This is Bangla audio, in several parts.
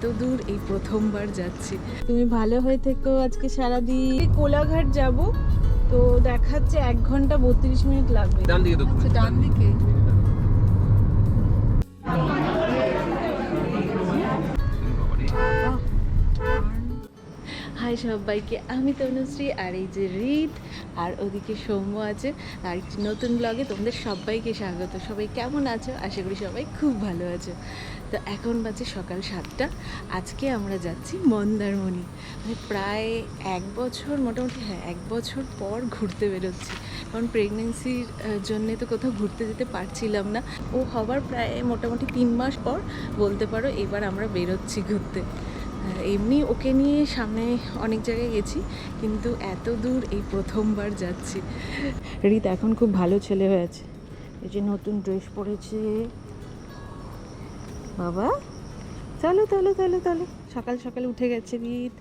এত দূর এই প্রথমবার যাচ্ছি। তুমি ভালো হয়ে থেকো আজকে সারাদিন। কোলাঘাট যাব তো দেখাচ্ছে এক ঘণ্টা বত্রিশ মিনিট লাগবে। ডান দিকে আচ্ছা ডান দিকে হাই সবাইকে আমি তনুশ্রী আর এই যে রিত আর ওদিকে সৌম্য আছে। আর একটি নতুন ব্লগে তোমাদের সবাইকে স্বাগত। সবাই কেমন আছো? আশা করি সবাই খুব ভালো আছো। তো এখন বাজে সকাল সাতটা। আজকে আমরা যাচ্ছি মন্দারমণি। মানে প্রায় এক বছর, মোটামুটি হ্যাঁ এক বছর পর ঘুরতে বেরোচ্ছি। কারণ প্রেগনেন্সির জন্যে তো কোথাও ঘুরতে যেতে পারছিলাম না। ও হবার প্রায় মোটামুটি তিন মাস পর বলতে পারো এবার আমরা বেরোচ্ছি ঘুরতে। এমনি ওকে নিয়ে সামনে অনেক জায়গায় গেছি, কিন্তু এত দূর এই প্রথমবার যাচ্ছি। রিত এখন খুব ভালো ছেলে হয়েছে এই যে নতুন ড্রেস পরেছে বাবা। চলো চলো চলো চলো। সকাল সকাল উঠে গেছে রিত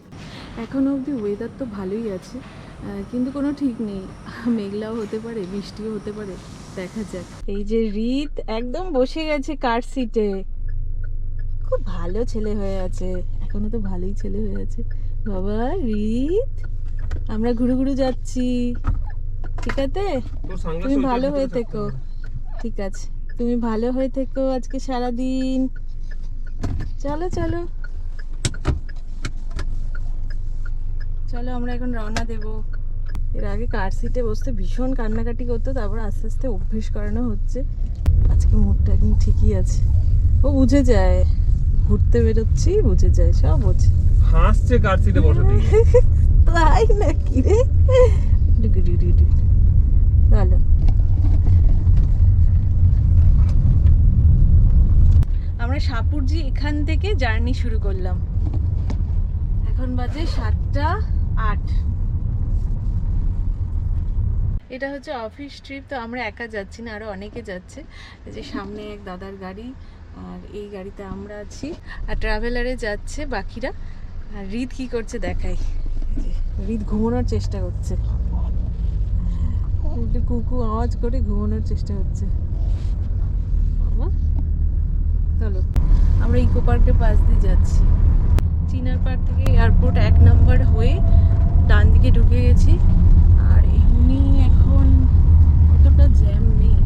এখন অবধি ওয়েদার তো ভালোই আছে আহ, কিন্তু কোনো ঠিক নেই। মেঘলাও হতে পারে বৃষ্টিও হতে পারে দেখা যাক। এই যে রিত একদম বসে গেছে কার সিটে খুব ভালো ছেলে হয়ে আছে। এখনও তো ভালোই ছেলে হয়ে আছে। বাবা রিত আমরা ঘুরে ঘুরে যাচ্ছি। ঠিক আছে? তুমি ভালো হয়ে থেকো। ঠিক আছে। তুমি ভালো হয়ে থেকো আজকে সারা দিন চলো চলো। চলো আমরা এখন রওনা দেব। এর আগে কার সিটে বসতে ভীষণ কান্নাকাটি করতো তারপর আস্তে আস্তে অভ্যেস করানো হচ্ছে। আজকে মুডটা একদম ঠিকই আছে। ও বুঝে যায়। ঘুরতে বেরোচ্ছি বুঝে যায় সব বোঝে। হাসছে কার সিটে বসাতে তাই নাকি রে? আমরা সাপুরজি এখান থেকে জার্নি শুরু করলাম। এখন বাজে সাতটা আট। এটা হচ্ছে অফিস ট্রিপ তো আমরা একা যাচ্ছি না, আরও অনেকে যাচ্ছে। যে সামনে এক দাদার গাড়ি, আর এই গাড়িতে আমরা আছি। আর ট্রাভেলারে যাচ্ছে বাকিরা। আর রিদ কি করছে দেখাই। রিদ ঘুমানোর চেষ্টা করছে। একটু কুকু আওয়াজ করে ঘুমানোর চেষ্টা হচ্ছে চলো, আমরা ইকো পার্কের পাশ দিয়ে যাচ্ছি। চিনার পার্ক থেকে এয়ারপোর্ট এক নাম্বার হয়ে ডান দিকে ঢুকে গেছি। আর এমনি এখন অতটা জ্যাম নেই।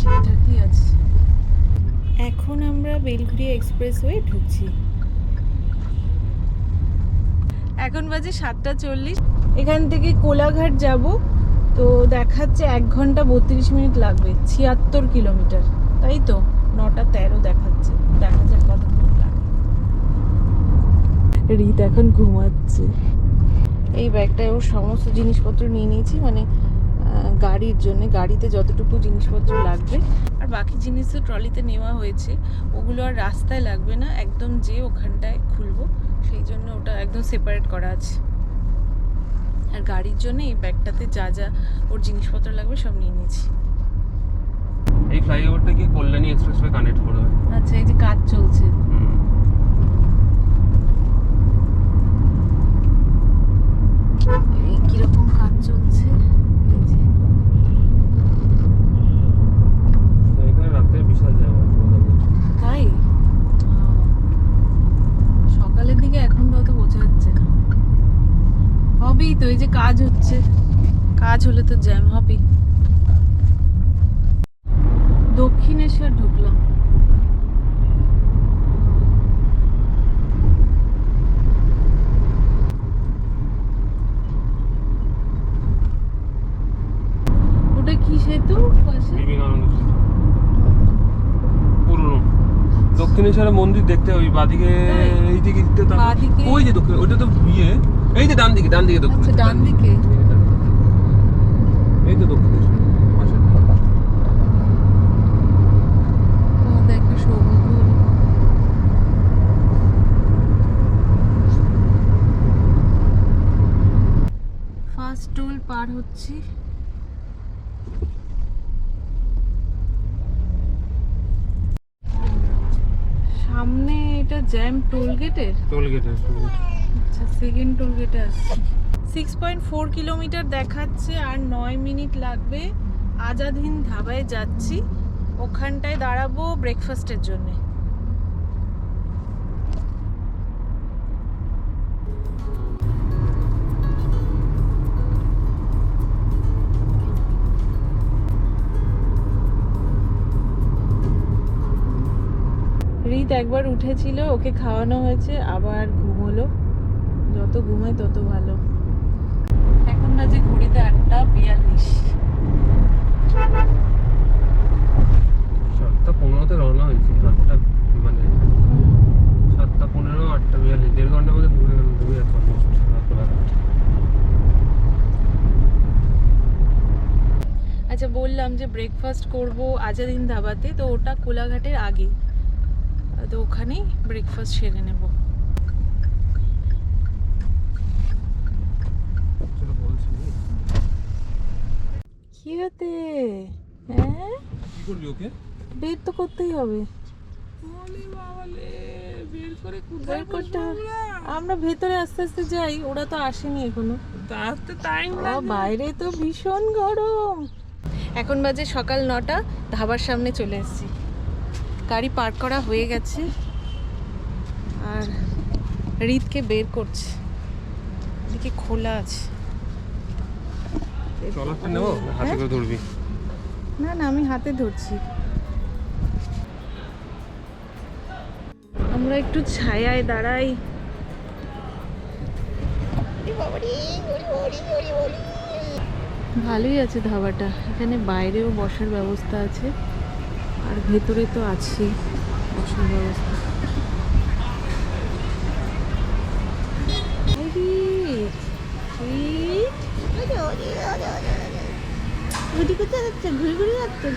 ঠিকঠাকই আছে। এখন আমরা বেলঘুরিয়া এক্সপ্রেস হয়ে ঢুকছি। এখন বাজে সাতটা চল্লিশ। এখান থেকে কোলাঘাট যাব। তো দেখাচ্ছে এক ঘণ্টা বত্রিশ মিনিট লাগবে, ছিয়াত্তর কিলোমিটার, তাই তো? নটা তেরো দেখাচ্ছে। দেখা যাক কতক্ষণ লাগে। রিত এখন ঘুমাচ্ছে। এই ব্যাগটায় ওর সমস্ত জিনিসপত্র নিয়ে নিয়েছি মানে গাড়ির জন্য। গাড়িতে যতটুকু জিনিসপত্র লাগবে। আর বাকি জিনিস তো ট্রলিতে নেওয়া হয়েছে। ওগুলো আর রাস্তায় লাগবে না। একদম যে ওখানটায় খুলবো সেই জন্য ওটা একদম সেপারেট করা আছে। আর গাড়ির জন্য এই ব্যাগটাতে যা যা ওর জিনিসপত্র লাগবে সব নিয়ে নিয়েছি। এই ফ্লাইওভারটা কি কল্যাণী এক্সপ্রেসওয়ে কানেক্ট করবে আচ্ছা এই যে কাজ চলছে। কীরকম কাজ চলছে? এখানে বিশাল তাই? সকালের দিকে এখন তো বোঝা যাচ্ছে না। হবেই তো এই যে কাজ হচ্ছে। কাজ হলে তো জ্যাম হবেই। দক্ষিণেশ্বর ঢুকলাম। ওটা কি সেতু পাশে? পুরনো। দক্ষিণেশ্বরের মন্দির দেখতে ওই বাদিকে? এই দিকে ওই যে দক্ষিণ ওইটা তো ইয়ে এই যে ডান দিকে ডান দিকে দক্ষিণ আচ্ছা, ডান দিকে? এই তো দক্ষিণেশ্বর পাশে। আমাদের একটা সৌভাগ্য হলো। ফার্স্ট টোল হচ্ছি সামনে এটা জ্যাম টোল গেটের? টোল গেটে আচ্ছা সেকেন্ড টোল গেটে আসছি। সিক্স পয়েন্ট ফোর কিলোমিটার দেখাচ্ছে আর নয় মিনিট লাগবে। আজাদ হিন্দ ধাবায় যাচ্ছি। ওখানটায় দাঁড়াবো ব্রেকফাস্টের জন্যে। রিত একবার উঠেছিল ওকে খাওয়ানো হয়েছে আবার ঘুমোলো। যত ঘুমায় তত ভালো। এখন বাজে ঘড়িতে আটটা বিয়াল্লিশ। সাতটা পনেরোতে রওনা হয়েছি আটটা মানে সাতটা পনেরো আটটা বিয়াল্লিশ দেড় ঘণ্টার মধ্যে গেল ডুবে যাচ্ছে আচ্ছা বললাম যে ব্রেকফাস্ট করব আজাদিন ধাবাতে তো ওটা কোলাঘাটের আগে তো ওখানেই ব্রেকফাস্ট সেরে নেব। কি হতে? হ্যাঁ? কি করবি ওকে? বের তো করতেই হবে। বের করতে হবে। আমরা? ভেতরে আস্তে আস্তে যাই ওরা তো আসেনি এখনও। আসতে টাইম বাইরে তো ভীষণ গরম। এখন বাজে সকাল নটা ধাবার সামনে চলে এসেছি। গাড়ি পার্ক করা হয়ে গেছে। আর রিতকে বের করছে। এদিকে খোলা আছে। ধরবি। না না আমি হাতে ধরছি। আমরা একটু ছায়ায় দাঁড়াই। ভালোই আছে ধাবাটা। এখানে বাইরেও বসার ব্যবস্থা আছে। আর ভেতরে তো এই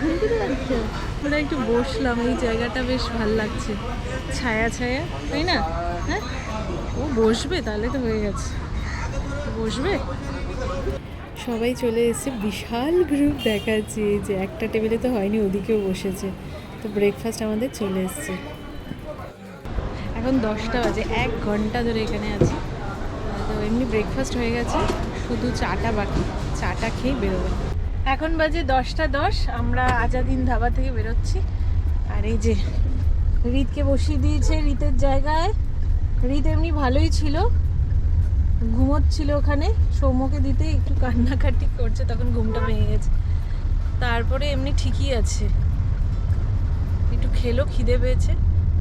রিত, রিত। আমরা একটু বসলাম এই জায়গাটা বেশ ভালো লাগছে। ছায়া ছায়া তাই না? হ্যাঁ? ও বসবে তাহলে তো হয়ে গেছে। বসবে? সবাই চলে এসেছে বিশাল গ্রুপ দেখাচ্ছে। যে একটা টেবিলে তো হয়নি, ওদিকেও বসেছে। তো ব্রেকফাস্ট আমাদের চলে এসছে। এখন দশটা বাজে, এক ঘণ্টা ধরে এখানে আছি। তো এমনি ব্রেকফাস্ট হয়ে গেছে, শুধু চাটা বাকি। চাটা খেয়ে বেরোবে। এখন বাজে দশটা দশ, আমরা আজাদিন ধাবা থেকে বেরোচ্ছি। আর এই যে রিতকে বসিয়ে দিয়েছে রিতের জায়গায়। রিত এমনি ভালোই ছিল। ঘুমোচ্ছিল ওখানে। সৌম্যকে দিতে একটু কান্নাকাটি করছে তখন ঘুমটা ভেঙে গেছে। তারপরে এমনি ঠিকই আছে। একটু খেলো খিদে পেয়েছে।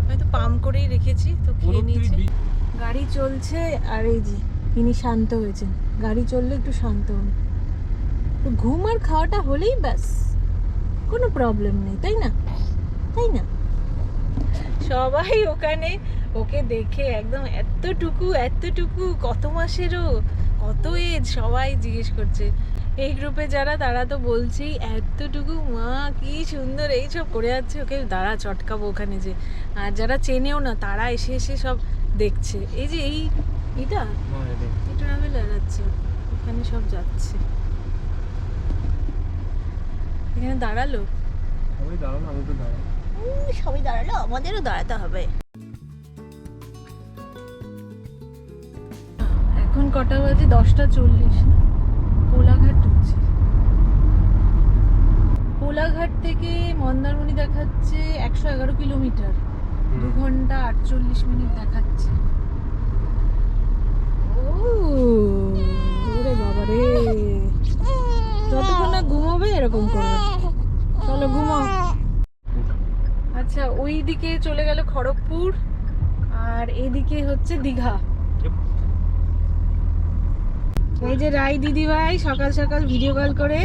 হয়তো পাম করেই রেখেছি তো খেয়ে নিয়েছে। গাড়ি চলছে আর এই যে ইনি শান্ত হয়েছেন। গাড়ি চললে একটু শান্ত হন। তো ঘুম আর খাওয়াটা হলেই ব্যাস। কোনো প্রবলেম নেই তাই না? তাই না? সবাই ওখানে ওকে দেখে একদম এতটুকু এতটুকু কত মাসেরও কত এজ সবাই জিজ্ঞেস করছে। এই গ্রুপে যারা তারা তো বলছেই এতটুকু মা কি সুন্দর এই সব করে যাচ্ছে ওকে দাঁড়া চটকাবো ওখানে যে। আর যারা চেনেও না তারা এসে এসে সব দেখছে। এই যে এই এটা এই ট্রাভেলার আচ্ছা এখানে সব যাচ্ছে। এখানে দাঁড়াল? সবাই দাঁড়াল আমাদেরও দাঁড়াতে হবে। কটা বাজে? দশটা চল্লিশ কোলাঘাট ঢুকছি। কোলাঘাট থেকে মন্দারমণি দেখাচ্ছে একশো এগারো কিলোমিটার। দু ঘণ্টা আটচল্লিশ মিনিট দেখাচ্ছে। ও ওরে বাবা রে। যতক্ষণ না ঘুমোবে এরকম করবে। চলো ঘুমাও আচ্ছা ওই দিকে চলে গেল খড়গপুর আর এদিকে হচ্ছে দীঘা। এই যে রাই দিদি ভাই সকাল সকাল ভিডিও কল করে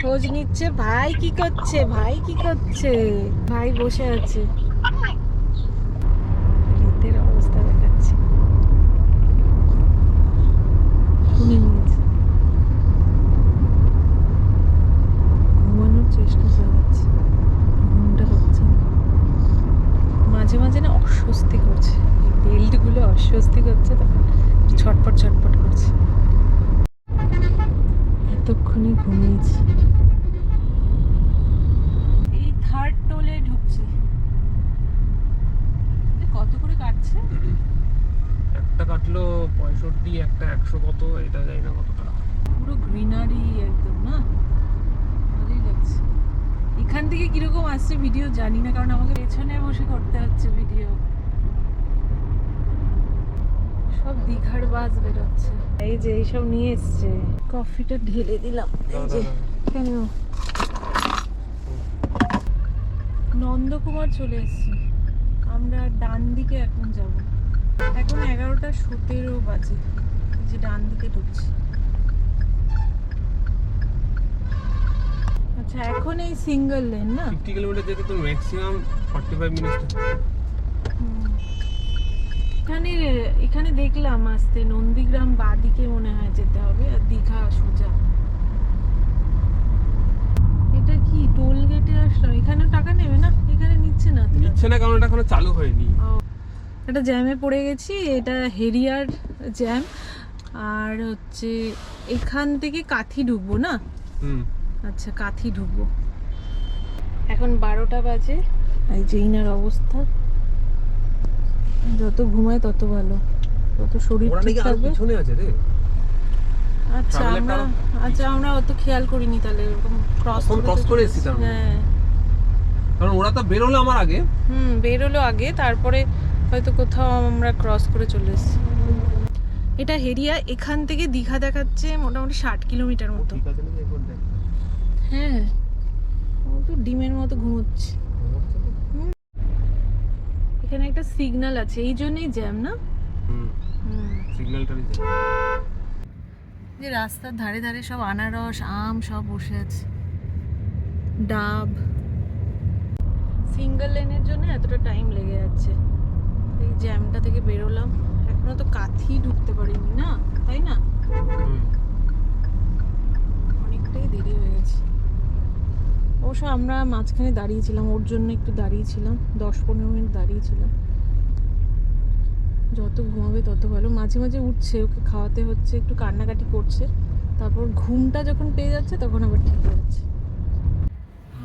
খোঁজ নিচ্ছে। ভাই কি করছে? ভাই কি করছে? ভাই বসে আছে। ঘুমানোর চেষ্টা চালাচ্ছে। ঘুমটা হচ্ছে। মাঝে মাঝে না অস্বস্তি করছে। বেল্টগুলো অস্বস্তি করছে তখন ছটপট ছটপট কাটছে একটা কাটলো পঁয়ষট্টি একটা একশো কত এটা জানি না কত টাকা পুরো গ্রিনারি একদম না? ভালোই লাগছে। এখান থেকে কীরকম আসছে ভিডিও জানি না কারণ আমাকে পেছনে বসে করতে হচ্ছে ভিডিও। সব দীঘার বাস বেরোচ্ছে। এই যে এইসব নিয়ে এসছে। কফিটা ঢেলে দিলাম। এই যে কেন? নন্দকুমার চলে এসছে। আমরা ডান দিকে এখন যাব। এখন এগারোটা সতেরো বাজে। যে ডান দিকে ঢুকছি। আচ্ছা এখন এই সিঙ্গেল লেন না? ফিফটি কিলোমিটার যেতে তো maximum forty five minutes hmm. এখানে এখানে দেখলাম আসতে নন্দীগ্রাম বাদিকে মনে হয় যেতে হবে আর দীঘা সোজা। এটা কি টোল গেটে আসলাম? এখানে টাকা নেবে না? এখানে নিচ্ছে না তো নিচ্ছে না কারণ এটা এখনও চালু হয়নি। ও, একটা জ্যামে পড়ে গেছি এটা হেরিয়ার জ্যাম। আর হচ্ছে এখান থেকে কাথি ঢুকবো না? হুম। আচ্ছা কাথি ঢুকবো। এখন বারোটা বাজে এই যে ইনার অবস্থা। যত ঘুমায় তত ভালো তত শরীর ঠিক থাকবে। পিছনে আছে রে। আচ্ছা আমরা আচ্ছা আমরা অত খেয়াল করিনি তাহলে এরকম ক্রস cross করে এসেছি তার মানে। হ্যাঁ কারণ ওরা তো বেরোলো আমার আগে। হুম বেরোলো আগে তারপরে হয়তো কোথাও আমরা ক্রস করে চলে এসেছি। এটা হেরিয়া এখান থেকে দীঘা দেখাচ্ছে মোটামুটি ষাট কিলোমিটার মতো। হ্যাঁ ও তো ডিমের মতো ঘুমোচ্ছে। এখানে একটা সিগন্যাল আছে এই জন্যই জ্যাম না? যে রাস্তার ধারে ধারে সব আনারস আম সব বসে আছে। ডাব। সিঙ্গেল লেনের জন্য এতটা টাইম লেগে যাচ্ছে। এই জ্যামটা থেকে বেরোলাম। এখনও তো কাথি ঢুকতে পারিনি না? তাই না? অনেকটাই দেরি হয়ে গেছে। অবশ্য আমরা মাঝখানে দাঁড়িয়েছিলাম, ওর জন্য একটু দাঁড়িয়েছিলাম। দশ পনেরো মিনিট দাঁড়িয়েছিলাম। যত ঘুমাবে তত ভালো। মাঝে মাঝে উঠছে, ওকে খাওয়াতে হচ্ছে, একটু কান্নাকাটি করছে। তারপর ঘুমটা যখন পেয়ে যাচ্ছে, তখন আবার ঠিক হয়ে যাচ্ছে।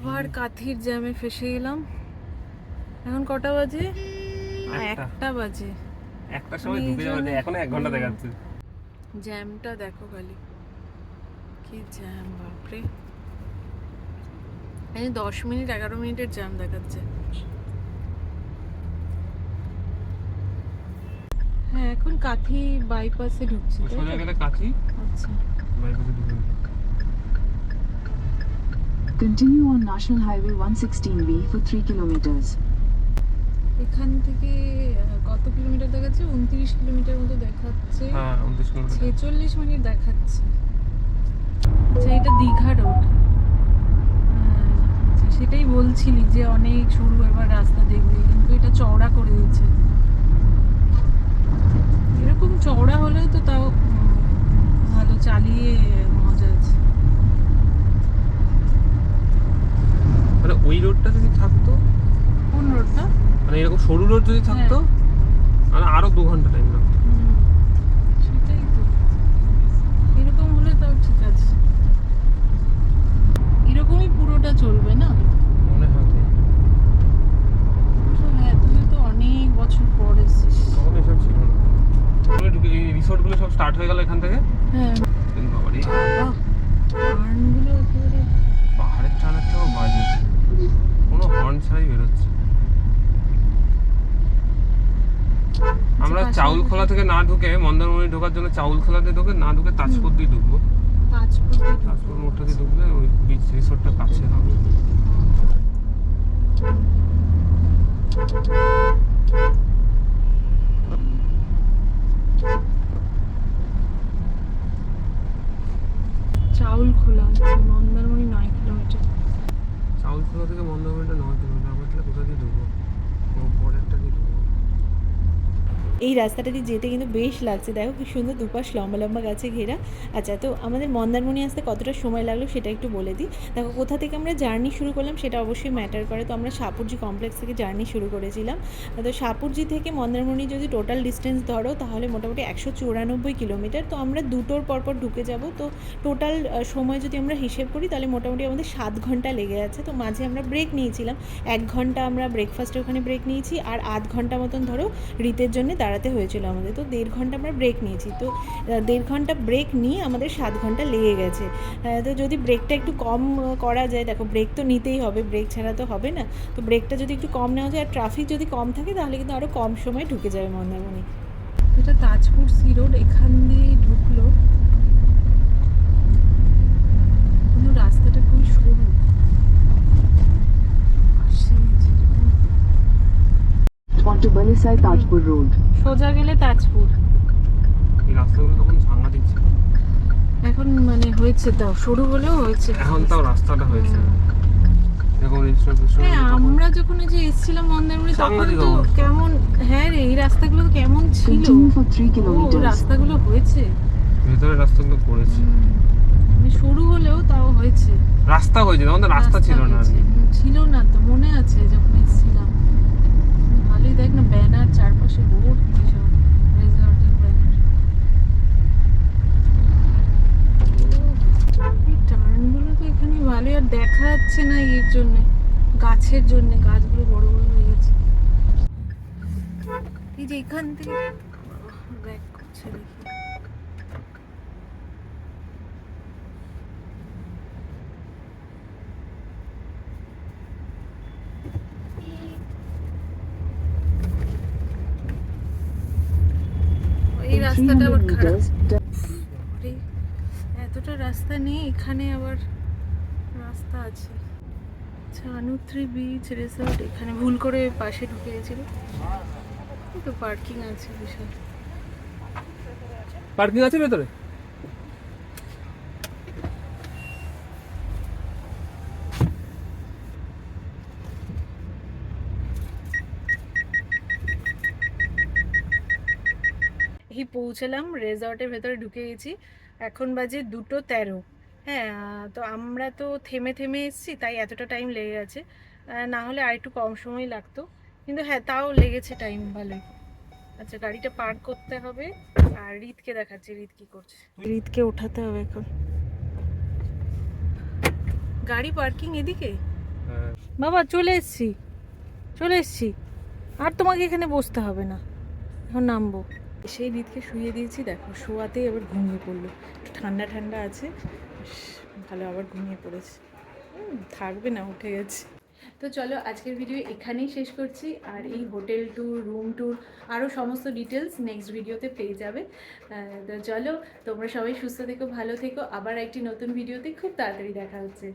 আবার কাথির জ্যামে ফেসে গেলাম এখন কটা বাজে? একটা। বাজে। একটা সময় এই ঢুকে যাবে এখনও এক ঘণ্টা দেখাচ্ছে। জ্যামটা দেখো খালি। কি জ্যাম বাপরে। এই দশ মিনিট এগারো মিনিটের জ্যাম দেখাচ্ছে। হ্যাঁ এখন কাথি বাইপাসে ঢুকছি সোজা গেলে কাছি আচ্ছা। বাইপাসে ঢুকে গেলে। Continue on National Highway 116B for 3 kilometers. এখান থেকে কত কিলোমিটার দেখাচ্ছে? উনত্রিশ কিলোমিটার মতো দেখাচ্ছে। হ্যাঁ উনত্রিশ কিলোমিটার ছেচল্লিশ মিনিট দেখাচ্ছে। আচ্ছা এটা দীঘা রোড আচ্ছা সেটাই বলছিলি যে অনেক সরু এবার রাস্তা দেখবে। কিন্তু এটা চওড়া করে দিয়েছে। এরকম চওড়া হলেও তো তাও ভালো চালিয়ে মজা আছে মানে ওই রোডটা যদি থাকতো কোন রোডটা মানে এরকম সরু রোড যদি থাকতো মানে আরও দু ঘণ্টা টাইম লাগতো সেটাই তো এরকম হলে তাও ঠিক আছে এরকমই পুরোটা চলবে না মনে হয়। হ্যাঁ তুই তো অনেক বছর পর এসেছিস তখন এসব ছিল না এই রিসোর্টগুলো সব স্টার্ট হয়ে গেল এখান থেকে হ্যাঁ বাহ টার্নগুলো একেবারে পাহাড়ের টানের থেকেও বাজে কোনো হর্ন ছাড়াই বেরোচ্ছে। আমরা চাউল খোলা থেকে না ঢুকে মন্দারমণি ঢোকার জন্য চাউল খোলা দিয়ে ঢুকে না ঢুকে তাজপুর দিয়ে ঢুকবো। তাজপুর মোড়টা দিয়ে ঢুকলে ওই বিচ রিসোর্টটা কাছে হবে। চাউল খোলা মন্দারমণি নয় খোলা থেকে মন্দারমণিটা নয় কিলোমিটার আমরা তাহলে কোথা দিয়ে ঢুকবো কোনো পরেরটা দিয়ে ঢুকবো এই রাস্তাটা দিয়ে যেতে কিন্তু বেশ লাগছে। দেখো কি সুন্দর দুপাশ লম্বা লম্বা গাছে ঘেরা। আচ্ছা তো আমাদের মন্দারমণি আসতে কতটা সময় লাগল সেটা একটু বলে দিই। দেখো, কোথা থেকে আমরা জার্নি শুরু করলাম সেটা অবশ্যই ম্যাটার করে। তো আমরা সাপুরজি কমপ্লেক্স থেকে জার্নি শুরু করেছিলাম। তো সাপুরজি থেকে মন্দারমণি যদি টোটাল ডিস্টেন্স ধরো, তাহলে মোটামুটি একশো চুরানব্বই কিলোমিটার। তো আমরা দুটোর পরপর ঢুকে যাব। তো টোটাল সময় যদি আমরা হিসেব করি, তাহলে মোটামুটি আমাদের সাত ঘণ্টা লেগে যাচ্ছে তো মাঝে আমরা ব্রেক নিয়েছিলাম। এক ঘণ্টা আমরা ব্রেকফাস্টে ওখানে ব্রেক নিয়েছি। আর আধ ঘণ্টা মতন ধরো রিতের জন্য দাঁড়াতে হয়েছিল আমাদের। তো দেড় ঘণ্টা আমরা ব্রেক নিয়েছি। তো দেড় ঘণ্টা ব্রেক নিয়ে আমাদের সাত ঘণ্টা লেগে গেছে। তো যদি ব্রেকটা একটু কম করা যায়, দেখো ব্রেক তো নিতেই হবে ব্রেক ছাড়া তো হবে না। তো ব্রেকটা যদি একটু কম নেওয়া যায় আর ট্রাফিক যদি কম থাকে, তাহলে কিন্তু আরও কম সময় ঢুকে যাবে মন্দারমণি। এটা তাজপুর সি রোড এখান দিয়ে ঢুকলো। কিন্তু রাস্তাটা খুবই সরু। Onto Balisai Tajpur Road. সোজা গেলে তাজপুর। এই রাস্তাগুলো তখন সাংঘাতিক ছিল। এখন মানে হয়েছে তাও সরু হলেও হয়েছে। এখন তাও রাস্তাটা হয়েছে। হ্যাঁ আমরা যখন যে এসেছিলাম মন্দারমণি তখন তো কেমন হ্যাঁ রে এই রাস্তাগুলো তো কেমন ছিল। Continue for 3 O kilometers. রাস্তাগুলো হয়েছে। ভেতরে রাস্তাগুলো করেছে মানে সরু হলেও তাও হয়েছে। রাস্তা হয়েছে তখন তো রাস্তা ছিল না ছিল না তো মনে আছে যখন এসেছিলাম। ভালোই দেখ ব্যানার চারপাশে ভর্তি সব রেজর্টের তো এখানে ভালোই, আর দেখা যাচ্ছে না এর জন্য, গাছের জন্য, গাছগুলো বড় বড় হয়ে গেছে। এই যে এখান থেকে ব্যাক করছে দেখি এই In রাস্তাটা 300 আবার খারাপ meters, turn আরে, এতটা রাস্তা নেই এখানে আবার রাস্তা আছে। ছানুত্রি বিচ রিসোর্ট এখানে ভুল করে পাশে ঢুকে গেছিল। এই তো পার্কিং আছে বিশাল। পার্কিং আছে ভেতরে? পৌঁছালাম রেজর্টের ভেতরে ঢুকে গেছি। এখন বাজে দুটো তেরো। হ্যাঁ তো আমরা তো থেমে থেমে এসেছি তাই এতটা টাইম লেগে গেছে। না হলে আর একটু কম সময় লাগতো। কিন্তু হ্যাঁ তাও লেগেছে টাইম ভালোই। আচ্ছা গাড়িটা পার্ক করতে হবে। আর রিতকে দেখাচ্ছি রিত কি করছে। রিতকে ওঠাতে হবে এখন। গাড়ি পার্কিং এদিকে? হ্যাঁ। বাবা চলে এসছি। চলে এসছি। আর তোমাকে এখানে বসতে হবে না। এখন নামবো। সেই রিতকে শুয়ে দিয়েছি, দেখো, শোয়াতেই আবার ঘুমিয়ে পড়ল। একটু ঠান্ডা ঠান্ডা আছে ভালো আবার ঘুমিয়ে পড়েছে। থাকবে না, উঠে গেছে। তো চলো, আজকের ভিডিও এখানেই শেষ করছি, আর এই হোটেল ট্যুর, রুম ট্যুর, আরও সমস্ত ডিটেলস নেক্সট ভিডিওতে পেয়ে যাবে। তো চলো, তোমরা সবাই সুস্থ থেকো, ভালো থেকো, আবার একটি নতুন ভিডিওতে খুব তাড়াতাড়ি দেখা হচ্ছে।